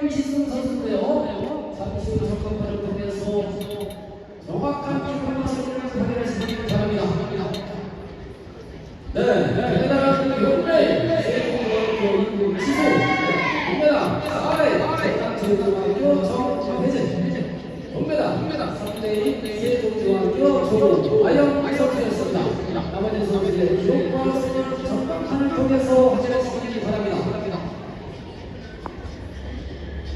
김시승 선수인데요. 잠시 후 석권파를 통해서 정확한 기분을 선수를 확인하시기 바랍니다. 네, 네. 게다가 용래, 세공원, 지소, 동메다, 사회, 정당지도학교 정혜진, 동메다, 동메다, 3대2, 세종중학교 조로, 아영, 아이석태였습니다. 나머지 선수들의 기록과 수를 전방판을 통해서 확인했습니다.